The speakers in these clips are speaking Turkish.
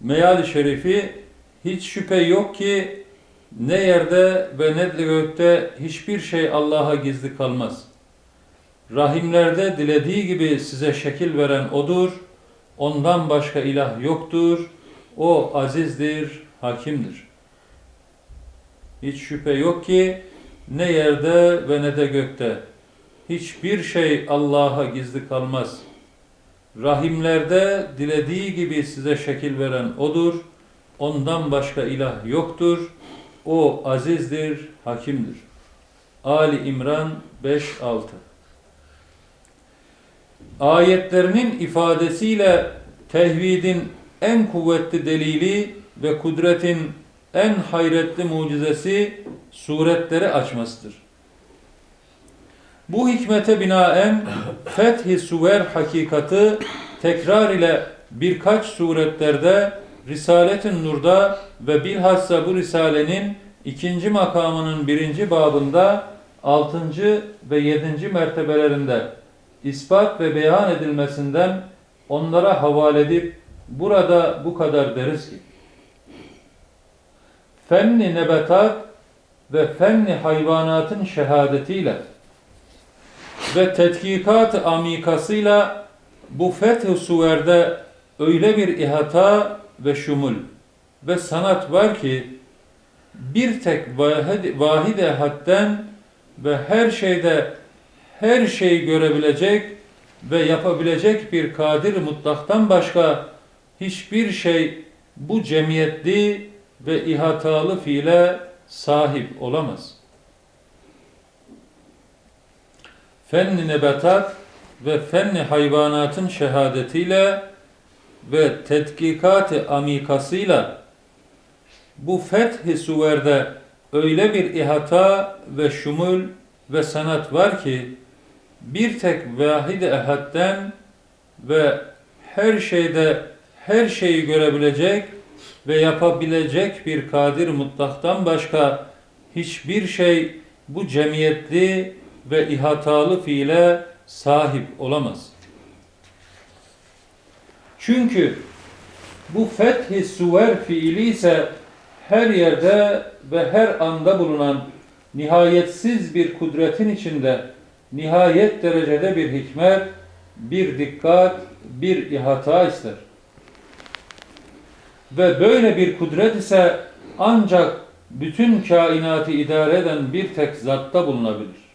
meali şerifi hiç şüphe yok ki ne yerde ve ne de gökte hiçbir şey Allah'a gizli kalmaz. Rahimlerde dilediği gibi size şekil veren O'dur. Ondan başka ilah yoktur. O azizdir, hakimdir. Hiç şüphe yok ki ne yerde ve ne de gökte hiçbir şey Allah'a gizli kalmaz. Rahimlerde dilediği gibi size şekil veren O'dur. Ondan başka ilah yoktur. O azizdir, hakimdir. Ali İmran 5-6 Ayetlerinin ifadesiyle tevhidin en kuvvetli delili ve kudretin en hayretli mucizesi suretleri açmasıdır. Bu hikmete binaen Fethi Suver hakikati tekrar ile birkaç suretlerde Risalet-i Nur'da ve bilhassa bu Risalenin ikinci makamının birinci babında altıncı ve yedinci mertebelerinde ispat ve beyan edilmesinden onlara havale edip burada bu kadar deriz ki fenni nebetat ve fenni hayvanatın şehadetiyle ve tetkikat amikasıyla bu feth-i suverde öyle bir ihata ve şumul ve sanat var ki bir tek vahid, vahide hadden ve her şeyde her şeyi görebilecek ve yapabilecek bir kadir mutlaktan başka hiçbir şey bu cemiyetli ve ihatalı fiile sahip olamaz. Fenni nebatat ve fenni hayvanatın şehadetiyle ve tetkikat-ı amikasıyla bu fethi suverde öyle bir ihata ve şumul ve sanat var ki bir tek vahid ehadden ve her şeyde her şeyi görebilecek ve yapabilecek bir kadir mutlaktan başka hiçbir şey bu cemiyetli ve ihatalı fiile sahip olamaz. Çünkü bu fethi suver fiili ise her yerde ve her anda bulunan nihayetsiz bir kudretin içinde nihayet derecede bir hikmet, bir dikkat, bir ihata ister. Ve böyle bir kudret ise ancak bütün kainatı idare eden bir tek zatta bulunabilir.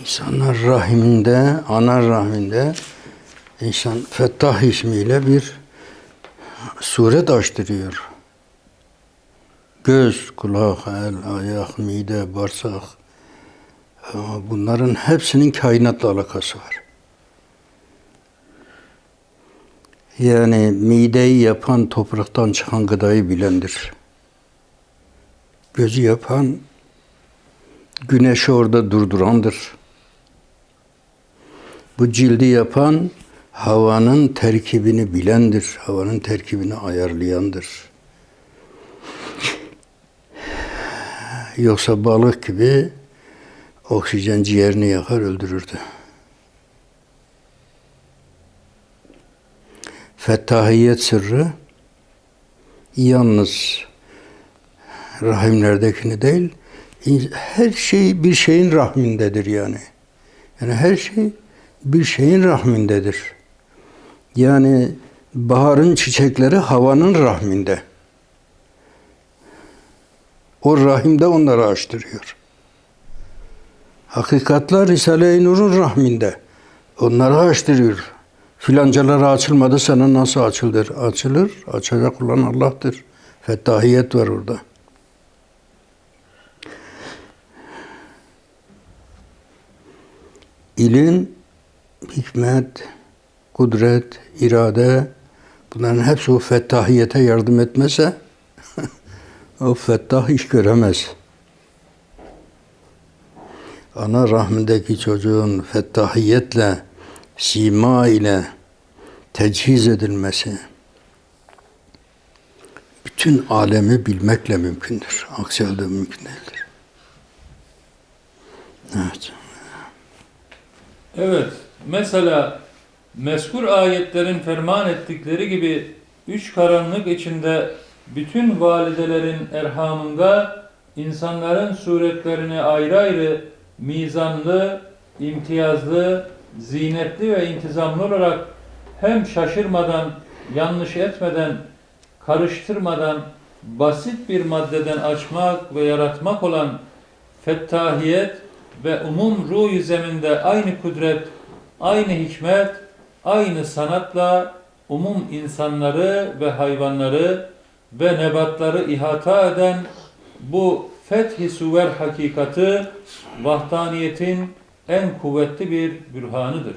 İnsanlar rahiminde, ana rahminde insan Fettah ismiyle bir suret açtırıyor. Göz, kulak, el, ayak, mide, bağırsak bunların hepsinin kainatla alakası var. Yani mideyi yapan topraktan çıkan gıdayı bilendir. Gözü yapan güneşi orada durdurandır. Bu cildi yapan havanın terkibini bilendir. Havanın terkibini ayarlayandır. Yoksa balık gibi oksijen ciğerini yakar öldürürdü. Fettahiyet sırrı yalnız rahimlerdekini değil, her şey bir şeyin rahmindedir yani. Yani her şey bir şeyin rahmindedir. Yani baharın çiçekleri havanın rahminde. O rahimde onları açtırıyor. Hakikatler Risale-i Nur'un rahminde. Onları açtırıyor. Filancalara açılmadı sana nasıl açılır? Açılır. Açacak olan Allah'tır. Fettahiyet var orada. İlim, hikmet, kudret, irade bunların hepsi o fettahiyete yardım etmese o fettah iş göremez. Ana rahmindeki çocuğun fettahiyetle, sima ile tecihiz edilmesi bütün alemi bilmekle mümkündür. Aksi halde mümkün değildir. Evet. Evet, mesela meskur ayetlerin ferman ettikleri gibi üç karanlık içinde bütün validelerin erhamında insanların suretlerini ayrı ayrı mizanlı, imtiyazlı, zinetli ve intizamlı olarak hem şaşırmadan, yanlış etmeden, karıştırmadan basit bir maddeden açmak ve yaratmak olan fettahiyet ve umum ruh zeminde aynı kudret, aynı hikmet, aynı sanatla umum insanları ve hayvanları ve nebatları ihata eden bu fethi suver hakikati vahdaniyetin en kuvvetli bir bürhanıdır.